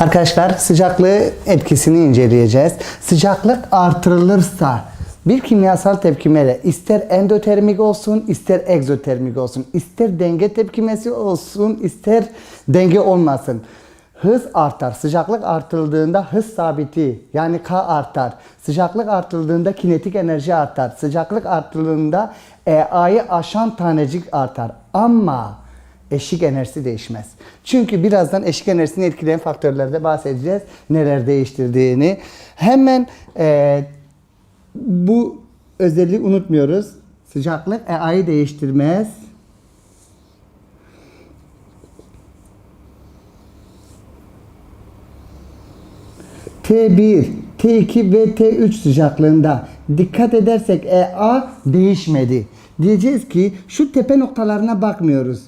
Arkadaşlar sıcaklığı etkisini inceleyeceğiz. Sıcaklık artırılırsa bir kimyasal tepkimede ister endotermik olsun ister egzotermik olsun ister denge tepkimesi olsun ister denge olmasın. Hız artar. Sıcaklık artırıldığında hız sabiti yani K artar. Sıcaklık artırıldığında kinetik enerji artar. Sıcaklık artırıldığında EA'yı aşan tanecik artar. Ama eşik enerjisi değişmez. Çünkü birazdan eşik enerjisini etkileyen faktörlerde bahsedeceğiz. Neler değiştirdiğini. Hemen e, bu özelliği unutmuyoruz. Sıcaklık EA'yı değiştirmez. T1, T2 ve T3 sıcaklığında dikkat edersek EA değişmedi. Diyeceğiz ki şu tepe noktalarına bakmıyoruz.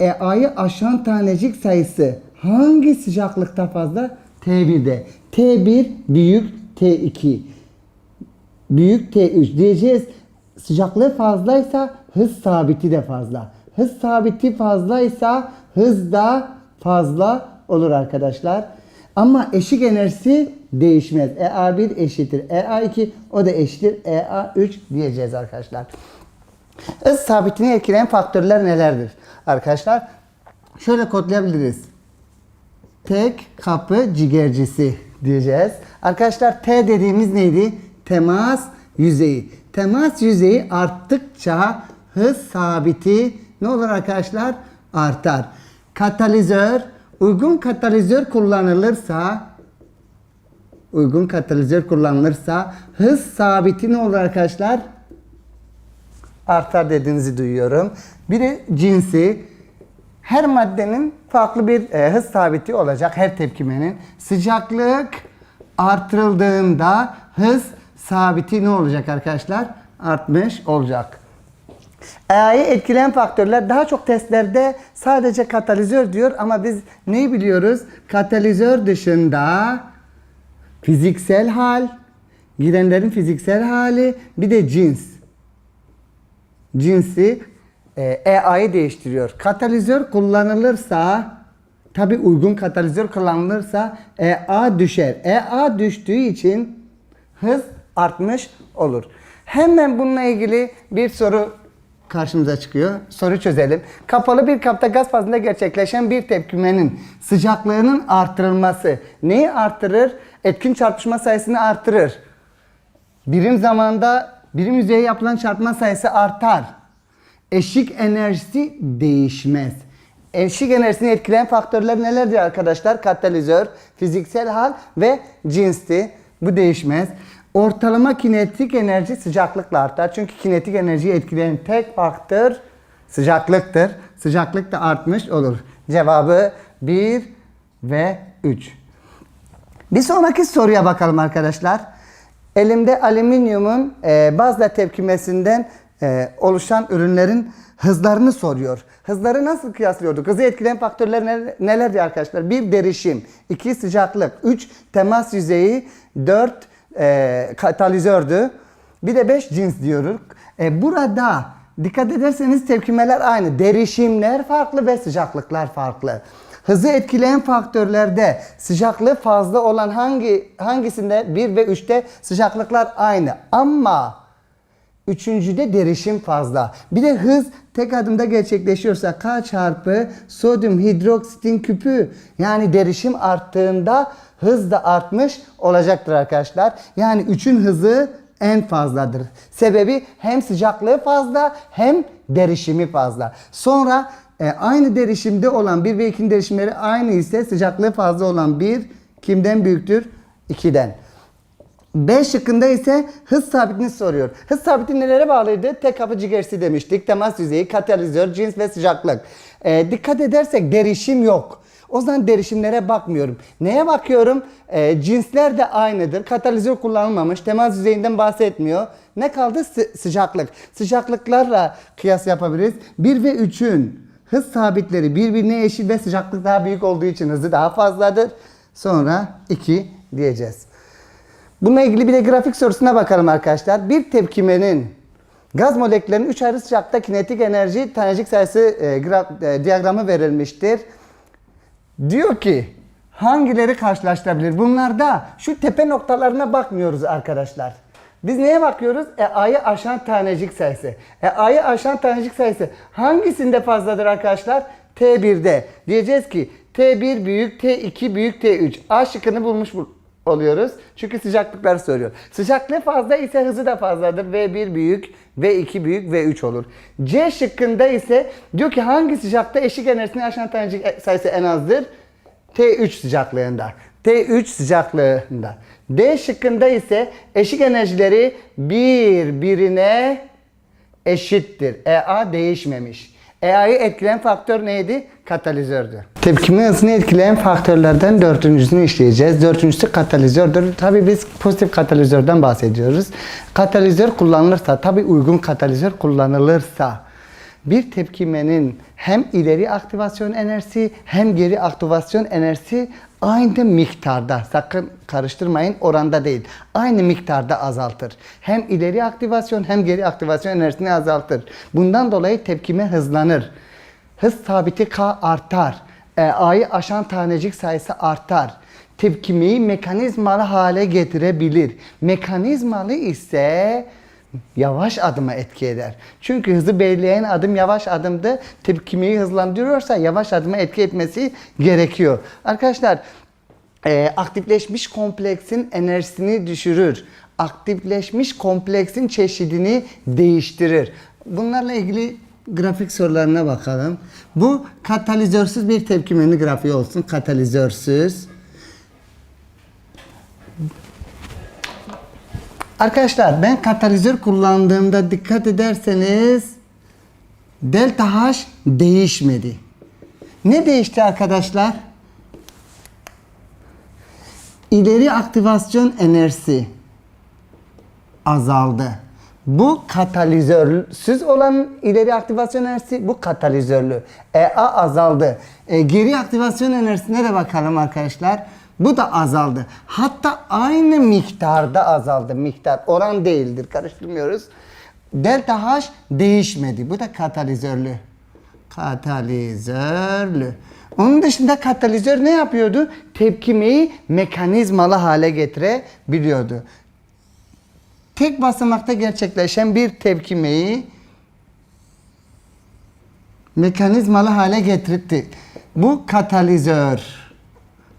EA'yı aşan tanecik sayısı hangi sıcaklıkta fazla? T1'de. T1 büyük T2. Büyük T3 diyeceğiz. Sıcaklığı fazlaysa hız sabiti de fazla. Hız sabiti fazlaysa hız da fazla olur arkadaşlar. Ama eşik enerjisi değişmez. EA1 eşittir. EA2 o da eşittir. EA3 diyeceğiz arkadaşlar. Hız sabitini etkileyen faktörler nelerdir? Arkadaşlar şöyle kodlayabiliriz. Tek kapı cigercisi diyeceğiz. Arkadaşlar T dediğimiz neydi? Temas yüzeyi. Temas yüzeyi arttıkça hız sabiti ne olur arkadaşlar? Artar. Katalizör uygun katalizör kullanılırsa uygun katalizör kullanılırsa hız sabiti ne olur arkadaşlar? Artar dediğinizi duyuyorum. Biri cinsi. Her maddenin farklı bir e, hız sabiti olacak her tepkimenin. Sıcaklık artırıldığında hız sabiti ne olacak arkadaşlar? Artmış olacak. EA'yı etkileyen faktörler daha çok testlerde sadece katalizör diyor ama biz neyi biliyoruz? Katalizör dışında fiziksel hal, girenlerin fiziksel hali bir de cins cinsi e, EA'yı değiştiriyor. Katalizör kullanılırsa tabi uygun katalizör kullanılırsa EA düşer. EA düştüğü için hız artmış olur. Hemen bununla ilgili bir soru karşımıza çıkıyor. Soru çözelim. Kapalı bir kapta gaz fazında gerçekleşen bir tepkimenin sıcaklığının artırılması neyi artırır? Etkin çarpışma sayısını artırır. Birim zamanda birim yüzeye yapılan çarpma sayısı artar. Eşik enerjisi değişmez. Eşik enerjisini etkileyen faktörler nelerdir arkadaşlar? Katalizör, fiziksel hal ve cinsti. Bu değişmez. Ortalama kinetik enerji sıcaklıkla artar. Çünkü kinetik enerjiyi etkileyen tek faktör sıcaklıktır. Sıcaklık da artmış olur. Cevabı 1 ve 3. Bir sonraki soruya bakalım arkadaşlar. Elimde alüminyumun e, bazla tepkimesinden e, oluşan ürünlerin hızlarını soruyor. Hızları nasıl kıyaslıyorduk? Hızı etkileyen faktörler ne- nelerdi arkadaşlar? Bir derişim, iki sıcaklık, üç temas yüzeyi, dört e, katalizördü. Bir de beş cins diyoruz. E, burada dikkat ederseniz tepkimeler aynı. Derişimler farklı ve sıcaklıklar farklı. Hızı etkileyen faktörlerde sıcaklığı fazla olan hangi hangisinde 1 ve 3'te sıcaklıklar aynı. Ama üçüncüde derişim fazla. Bir de hız tek adımda gerçekleşiyorsa K çarpı sodyum hidroksitin küpü yani derişim arttığında hız da artmış olacaktır arkadaşlar. Yani 3'ün hızı en fazladır. Sebebi hem sıcaklığı fazla hem derişimi fazla. Sonra e, aynı derişimde olan 1 ve 2'nin derişimleri aynı ise sıcaklığı fazla olan 1 kimden büyüktür? 2'den. B şıkkında ise hız sabitini soruyor. Hız sabiti nelere bağlıydı? Tek kapı cigerisi demiştik. Temas yüzeyi, katalizör, cins ve sıcaklık. E, dikkat edersek derişim yok. O zaman derişimlere bakmıyorum. Neye bakıyorum? E, cinsler de aynıdır. Katalizör kullanılmamış. Temas yüzeyinden bahsetmiyor. Ne kaldı? Sı- sıcaklık. Sıcaklıklarla kıyas yapabiliriz. 1 ve 3'ün hız sabitleri birbirine eşit ve sıcaklık daha büyük olduğu için hızı daha fazladır. Sonra 2 diyeceğiz. Bununla ilgili bir de grafik sorusuna bakalım arkadaşlar. Bir tepkimenin gaz moleküllerinin 3 ayrı sıcaklıkta kinetik enerji tanecik sayısı e, gra- e, diyagramı verilmiştir. Diyor ki hangileri karşılaştırabilir? Bunlarda şu tepe noktalarına bakmıyoruz arkadaşlar. Biz neye bakıyoruz? E, A'yı aşan tanecik sayısı. E, A'yı aşan tanecik sayısı hangisinde fazladır arkadaşlar? T1'de. Diyeceğiz ki T1 büyük, T2 büyük, T3. A şıkkını bulmuş bul- oluyoruz. Çünkü sıcaklıkları soruyor. Sıcaklığı fazla ise hızı da fazladır. V1 büyük, V2 büyük, V3 olur. C şıkkında ise diyor ki hangi sıcakta eşik enerjisini aşan tanecik sayısı en azdır? T3 sıcaklığında. T3 sıcaklığında. D şıkkında ise eşik enerjileri birbirine eşittir. EA değişmemiş. EA'yı etkileyen faktör neydi? Katalizördü. Tepkime hızını etkileyen faktörlerden dördüncüsünü işleyeceğiz. Dördüncüsü katalizördür. Tabii biz pozitif katalizörden bahsediyoruz. Katalizör kullanılırsa, tabii uygun katalizör kullanılırsa bir tepkimenin hem ileri aktivasyon enerjisi hem geri aktivasyon enerjisi aynı miktarda sakın karıştırmayın oranda değil. Aynı miktarda azaltır. Hem ileri aktivasyon hem geri aktivasyon enerjisini azaltır. Bundan dolayı tepkime hızlanır. Hız sabiti K artar. E, A'yı aşan tanecik sayısı artar. Tepkimeyi mekanizmalı hale getirebilir. Mekanizmalı ise yavaş adıma etki eder. Çünkü hızı belirleyen adım yavaş adımdı. Tepkimeyi hızlandırıyorsa yavaş adıma etki etmesi gerekiyor. Arkadaşlar e, aktifleşmiş kompleksin enerjisini düşürür. Aktifleşmiş kompleksin çeşidini değiştirir. Bunlarla ilgili grafik sorularına bakalım. Bu katalizörsüz bir tepkimenin grafiği olsun. Katalizörsüz. Arkadaşlar ben katalizör kullandığımda dikkat ederseniz delta H değişmedi. Ne değişti arkadaşlar? İleri aktivasyon enerjisi azaldı. Bu katalizörsüz olan ileri aktivasyon enerjisi bu katalizörlü. EA azaldı. E, geri aktivasyon enerjisine de bakalım arkadaşlar. Bu da azaldı. Hatta aynı miktarda azaldı. Miktar oran değildir. Karıştırmıyoruz. Delta H değişmedi. Bu da katalizörlü. Katalizörlü. Onun dışında katalizör ne yapıyordu? Tepkimeyi mekanizmalı hale getirebiliyordu. Tek basamakta gerçekleşen bir tepkimeyi mekanizmalı hale getirdi. Bu katalizör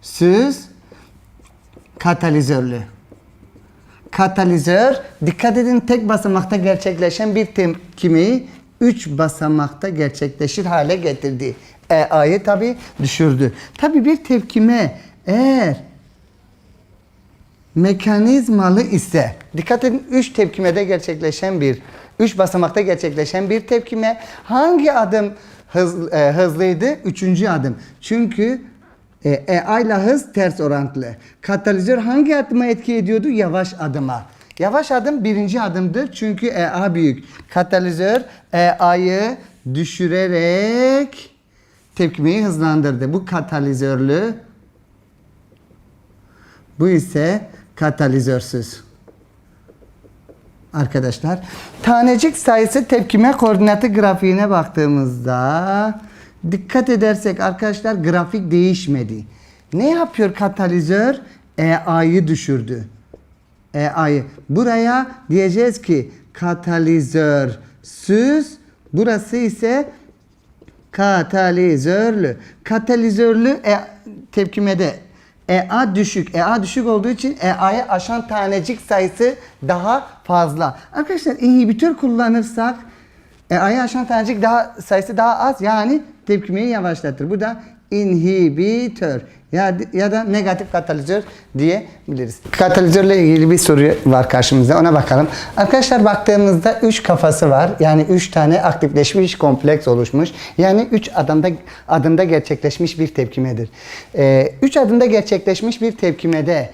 süz katalizörlü. Katalizör dikkat edin tek basamakta gerçekleşen bir tepkimeyi 3 basamakta gerçekleşir hale getirdi. EA'yı tabi düşürdü. Tabi bir tepkime eğer mekanizmalı ise dikkat edin 3 tepkimede gerçekleşen bir 3 basamakta gerçekleşen bir tepkime hangi adım hız, e, hızlıydı? Üçüncü adım. Çünkü e, EA ile hız ters orantılı. Katalizör hangi adıma etki ediyordu? Yavaş adıma. Yavaş adım birinci adımdır çünkü EA büyük. Katalizör EA'yı düşürerek tepkimeyi hızlandırdı. Bu katalizörlü. Bu ise katalizörsüz. Arkadaşlar tanecik sayısı tepkime koordinatı grafiğine baktığımızda dikkat edersek arkadaşlar grafik değişmedi. Ne yapıyor katalizör? EA'yı düşürdü. EA'yı. Buraya diyeceğiz ki katalizörsüz burası ise katalizörlü. Katalizörlü e, tepkimede EA düşük. EA düşük olduğu için EA'yı aşan tanecik sayısı daha fazla. Arkadaşlar inhibitör kullanırsak EA'yı aşan tanecik daha sayısı daha az yani tepkimeyi yavaşlatır. Bu da inhibitör ya, ya da negatif katalizör diyebiliriz. Katalizörle ilgili bir soru var karşımızda ona bakalım. Arkadaşlar baktığımızda 3 kafası var. Yani 3 tane aktifleşmiş kompleks oluşmuş. Yani 3 adımda adımda gerçekleşmiş bir tepkimedir. 3 ee, adımda gerçekleşmiş bir tepkimede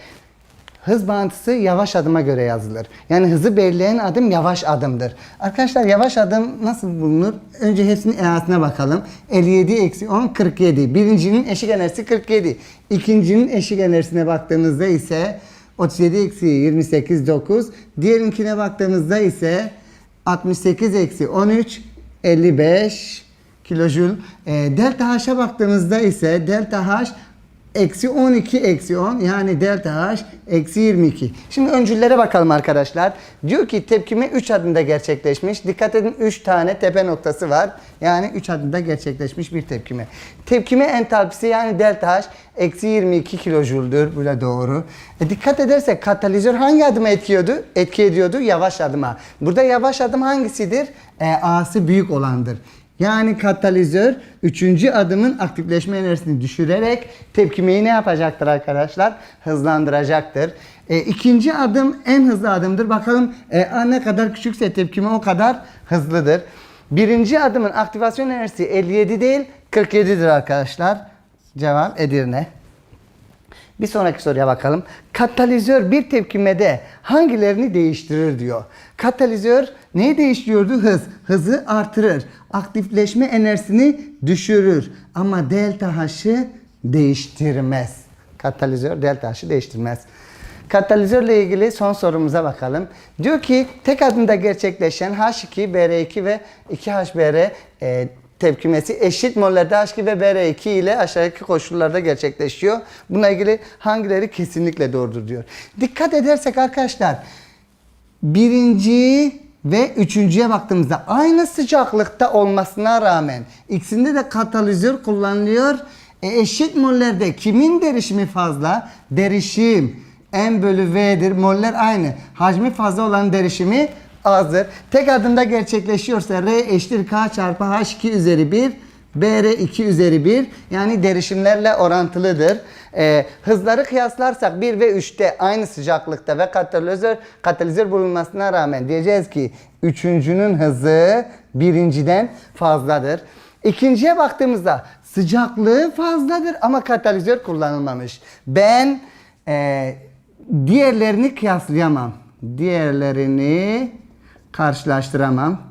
Hız bağıntısı yavaş adıma göre yazılır. Yani hızı belirleyen adım yavaş adımdır. Arkadaşlar yavaş adım nasıl bulunur? Önce hepsinin EA'sına bakalım. 57 eksi 10 47. Birincinin eşik enerjisi 47. İkincinin eşik enerjisine baktığımızda ise 37 eksi 28 9. Diğerinkine baktığımızda ise 68 eksi 13 55 kilojül. E, delta H'a baktığımızda ise delta H eksi 12 eksi 10 yani delta H eksi 22. Şimdi öncüllere bakalım arkadaşlar. Diyor ki tepkime 3 adımda gerçekleşmiş. Dikkat edin 3 tane tepe noktası var. Yani 3 adımda gerçekleşmiş bir tepkime. Tepkime entalpisi yani delta H eksi 22 kilojoule'dur. Bu da doğru. E dikkat edersek katalizör hangi adıma etki ediyordu? Etki ediyordu yavaş adıma. Burada yavaş adım hangisidir? E, A'sı büyük olandır. Yani katalizör üçüncü adımın aktifleşme enerjisini düşürerek tepkimeyi ne yapacaktır arkadaşlar? Hızlandıracaktır. E, ikinci adım en hızlı adımdır. Bakalım e, ne kadar küçükse tepkime o kadar hızlıdır. Birinci adımın aktivasyon enerjisi 57 değil 47'dir arkadaşlar. Cevap Edirne. Bir sonraki soruya bakalım. Katalizör bir tepkimede hangilerini değiştirir diyor. Katalizör neyi değiştiriyordu? Hız. Hızı artırır. Aktifleşme enerjisini düşürür. Ama delta H'ı değiştirmez. Katalizör delta H'ı değiştirmez. Katalizörle ilgili son sorumuza bakalım. Diyor ki tek adımda gerçekleşen H2, BR2 ve 2HBr e, tepkimesi eşit mollerde H2 ve BR2 ile aşağıdaki koşullarda gerçekleşiyor. Bununla ilgili hangileri kesinlikle doğrudur diyor. Dikkat edersek arkadaşlar birinci ve üçüncüye baktığımızda aynı sıcaklıkta olmasına rağmen ikisinde de katalizör kullanılıyor. E, eşit mollerde kimin derişimi fazla? Derişim M bölü V'dir. Moller aynı. Hacmi fazla olan derişimi azdır. Tek adımda gerçekleşiyorsa R eşittir K çarpı H2 üzeri 1 BR 2 üzeri 1 yani derişimlerle orantılıdır. Ee, hızları kıyaslarsak 1 ve 3'te aynı sıcaklıkta ve katalizör, katalizör bulunmasına rağmen diyeceğiz ki üçüncünün hızı birinciden fazladır. İkinciye baktığımızda sıcaklığı fazladır ama katalizör kullanılmamış. Ben e, diğerlerini kıyaslayamam. Diğerlerini karşılaştıramam.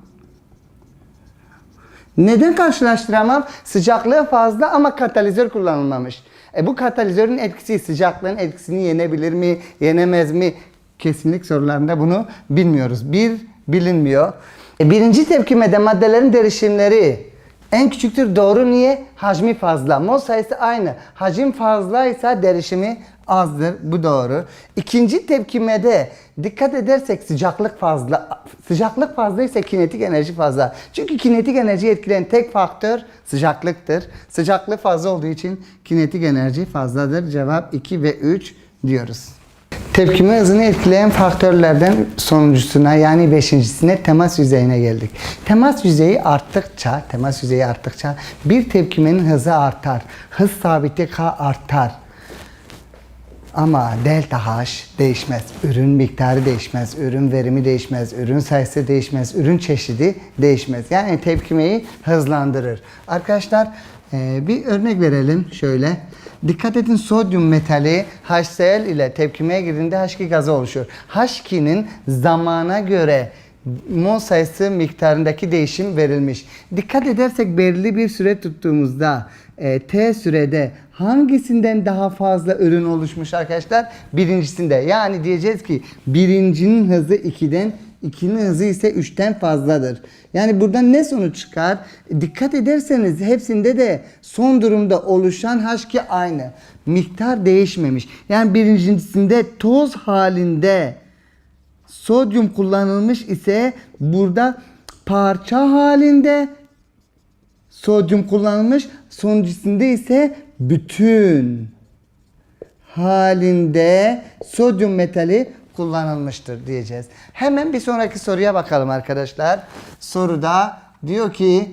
Neden karşılaştıramam? Sıcaklığı fazla ama katalizör kullanılmamış. E bu katalizörün etkisi sıcaklığın etkisini yenebilir mi, yenemez mi? Kesinlik sorularında bunu bilmiyoruz. Bir, bilinmiyor. E birinci tepkimede maddelerin derişimleri en küçüktür. Doğru niye? Hacmi fazla. Mol sayısı aynı. Hacim fazlaysa derişimi azdır. Bu doğru. İkinci tepkimede dikkat edersek sıcaklık fazla. Sıcaklık fazlaysa kinetik enerji fazla. Çünkü kinetik enerji etkileyen tek faktör sıcaklıktır. Sıcaklık fazla olduğu için kinetik enerji fazladır. Cevap 2 ve 3 diyoruz. Tepkime hızını etkileyen faktörlerden sonuncusuna yani beşincisine temas yüzeyine geldik. Temas yüzeyi arttıkça, temas yüzeyi arttıkça bir tepkimenin hızı artar. Hız sabiti K artar. Ama delta H değişmez. Ürün miktarı değişmez. Ürün verimi değişmez. Ürün sayısı değişmez. Ürün çeşidi değişmez. Yani tepkimeyi hızlandırır. Arkadaşlar e, bir örnek verelim şöyle. Dikkat edin sodyum metali HCl ile tepkimeye girdiğinde H2 gazı oluşuyor. H2'nin zamana göre mol sayısı miktarındaki değişim verilmiş. Dikkat edersek belirli bir süre tuttuğumuzda e, T sürede hangisinden daha fazla ürün oluşmuş arkadaşlar? Birincisinde. Yani diyeceğiz ki birincinin hızı 2'den İkinin hızı ise 3'ten fazladır. Yani buradan ne sonuç çıkar? Dikkat ederseniz hepsinde de son durumda oluşan H2 aynı. Miktar değişmemiş. Yani birincisinde toz halinde sodyum kullanılmış ise burada parça halinde sodyum kullanılmış. Sonuncusunda ise bütün halinde sodyum metali kullanılmıştır diyeceğiz. Hemen bir sonraki soruya bakalım arkadaşlar. Soruda diyor ki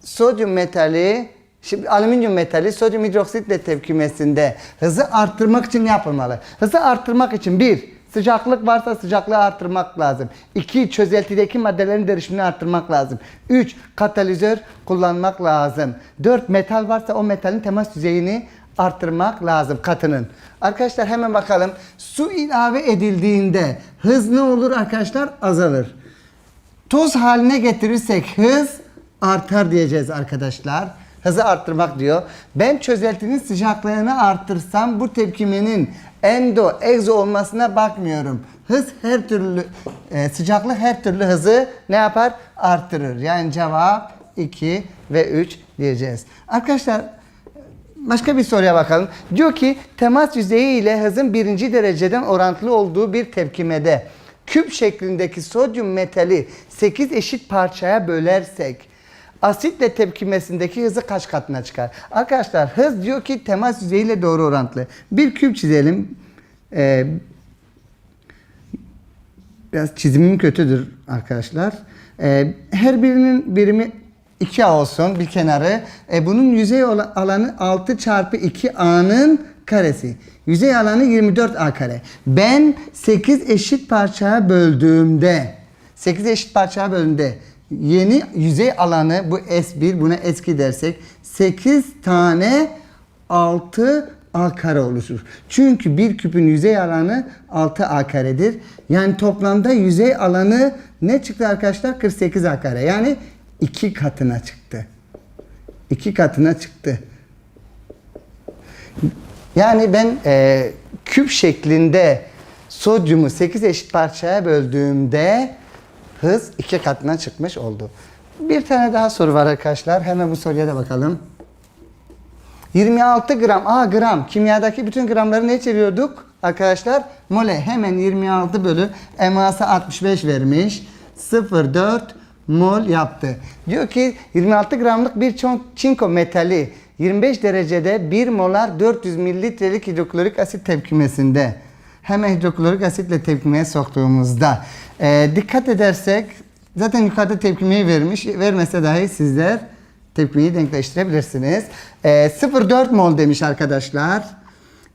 sodyum metali Şimdi alüminyum metali sodyum hidroksitle tepkimesinde hızı arttırmak için ne yapılmalı? Hızı arttırmak için bir Sıcaklık varsa sıcaklığı arttırmak lazım. 2. Çözeltideki maddelerin derişimini arttırmak lazım. 3. Katalizör kullanmak lazım. 4. Metal varsa o metalin temas yüzeyini arttırmak lazım katının. Arkadaşlar hemen bakalım. Su ilave edildiğinde hız ne olur arkadaşlar? Azalır. Toz haline getirirsek hız artar diyeceğiz arkadaşlar. Hızı arttırmak diyor. Ben çözeltinin sıcaklığını arttırsam bu tepkimenin endo, egzo olmasına bakmıyorum. Hız her türlü, e, sıcaklık her türlü hızı ne yapar? Arttırır. Yani cevap 2 ve 3 diyeceğiz. Arkadaşlar Başka bir soruya bakalım. Diyor ki temas yüzeyi ile hızın birinci dereceden orantılı olduğu bir tepkimede küp şeklindeki sodyum metali 8 eşit parçaya bölersek asitle tepkimesindeki hızı kaç katına çıkar? Arkadaşlar hız diyor ki temas yüzeyiyle doğru orantılı. Bir küp çizelim. Ee, biraz çizimim kötüdür arkadaşlar. Ee, her birinin birimi 2A olsun bir kenarı. E, bunun yüzey alanı 6 çarpı 2A'nın karesi. Yüzey alanı 24A kare. Ben 8 eşit parçaya böldüğümde 8 eşit parçaya böldüğümde yeni yüzey alanı bu S1 buna S2 dersek 8 tane 6 A kare oluşur. Çünkü bir küpün yüzey alanı 6 A karedir. Yani toplamda yüzey alanı ne çıktı arkadaşlar? 48 A kare. Yani iki katına çıktı. İki katına çıktı. Yani ben e, küp şeklinde sodyumu 8 eşit parçaya böldüğümde hız iki katına çıkmış oldu. Bir tane daha soru var arkadaşlar. Hemen bu soruya da bakalım. 26 gram. Aa gram. Kimyadaki bütün gramları ne çeviriyorduk? Arkadaşlar mole. Hemen 26 bölü eması 65 vermiş. 0,4 mol yaptı. Diyor ki 26 gramlık bir çinko metali 25 derecede 1 molar 400 mililitrelik hidroklorik asit tepkimesinde hemen hidroklorik asitle tepkimeye soktuğumuzda e, dikkat edersek zaten yukarıda tepkimeyi vermiş vermese dahi sizler tepkimeyi denkleştirebilirsiniz. E, 0,4 mol demiş arkadaşlar.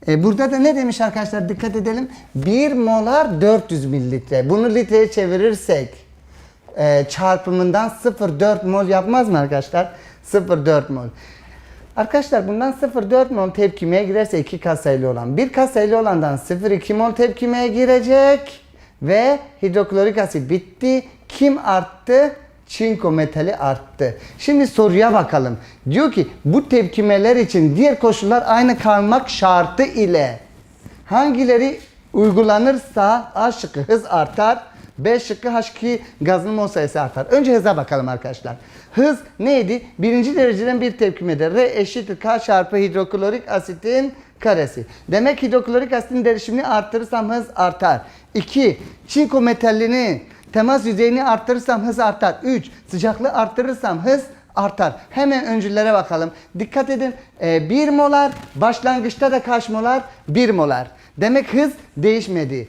E, burada da ne demiş arkadaşlar dikkat edelim. 1 molar 400 mililitre. Bunu litreye çevirirsek e, çarpımından 0,4 mol yapmaz mı arkadaşlar? 0,4 mol. Arkadaşlar bundan 0,4 mol tepkimeye girerse iki kasaylı olan. Bir kasaylı olandan 0,2 mol tepkimeye girecek ve hidroklorik asit bitti. Kim arttı? Çinko metali arttı. Şimdi soruya bakalım. Diyor ki bu tepkimeler için diğer koşullar aynı kalmak şartı ile hangileri uygulanırsa A şıkkı hız artar. B şıkkı H2 gazın mol sayısı artar. Önce hıza bakalım arkadaşlar. Hız neydi? Birinci dereceden bir tepkimede R eşittir K çarpı hidroklorik asitin karesi. Demek hidroklorik asitin derişimini arttırırsam hız artar. 2. Çinko metallini temas yüzeyini arttırırsam hız artar. 3. Sıcaklığı arttırırsam hız artar. Hemen öncüllere bakalım. Dikkat edin. 1 molar başlangıçta da kaç molar? 1 molar. Demek hız değişmedi.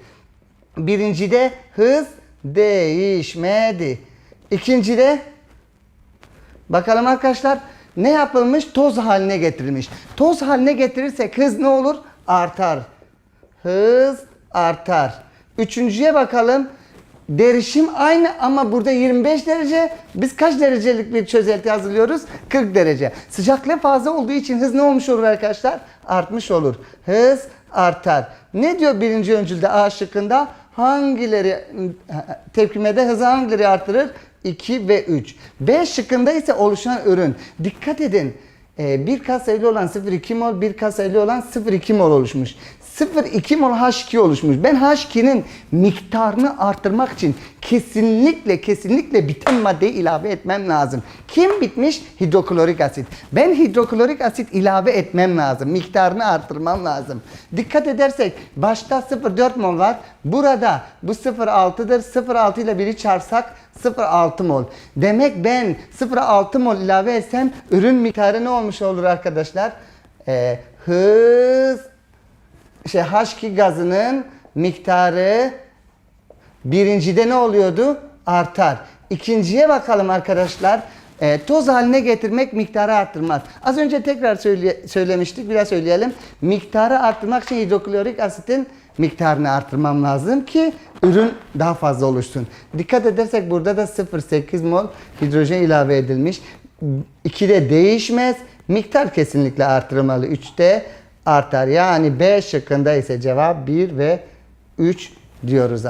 Birincide hız değişmedi. İkincide bakalım arkadaşlar ne yapılmış? Toz haline getirilmiş. Toz haline getirirsek hız ne olur? Artar. Hız artar. Üçüncüye bakalım. Derişim aynı ama burada 25 derece. Biz kaç derecelik bir çözelti hazırlıyoruz? 40 derece. Sıcaklığı fazla olduğu için hız ne olmuş olur arkadaşlar? Artmış olur. Hız artar. Ne diyor birinci öncülde A şıkkında? Hangileri tepkimede hızı hangileri artırır? 2 ve 3. B şıkkında ise oluşan ürün. Dikkat edin. Ee, bir kasaylı olan 0,2 mol, bir kasaylı olan 0,2 mol oluşmuş. 0,2 mol H2 oluşmuş. Ben H2'nin miktarını arttırmak için kesinlikle kesinlikle biten maddeyi ilave etmem lazım. Kim bitmiş? Hidroklorik asit. Ben hidroklorik asit ilave etmem lazım. Miktarını arttırmam lazım. Dikkat edersek başta 0,4 mol var. Burada bu 0,6'dır. 0,6 ile biri çarpsak 0,6 mol. Demek ben 0,6 mol ilave etsem ürün miktarı ne olmuş olur arkadaşlar? Ee, hız şey H2 gazının miktarı birincide ne oluyordu? Artar. İkinciye bakalım arkadaşlar. E, toz haline getirmek miktarı arttırmaz. Az önce tekrar söyle, söylemiştik. Biraz söyleyelim. Miktarı arttırmak için hidroklorik asitin miktarını arttırmam lazım ki ürün daha fazla oluşsun. Dikkat edersek burada da 0,8 mol hidrojen ilave edilmiş. 2'de değişmez. Miktar kesinlikle artırılmalı. 3'te artar. Yani B şıkkında ise cevap 1 ve 3 diyoruz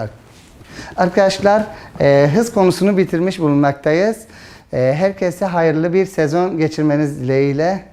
arkadaşlar. E, hız konusunu bitirmiş bulunmaktayız. E, herkese hayırlı bir sezon geçirmeniz dileğiyle.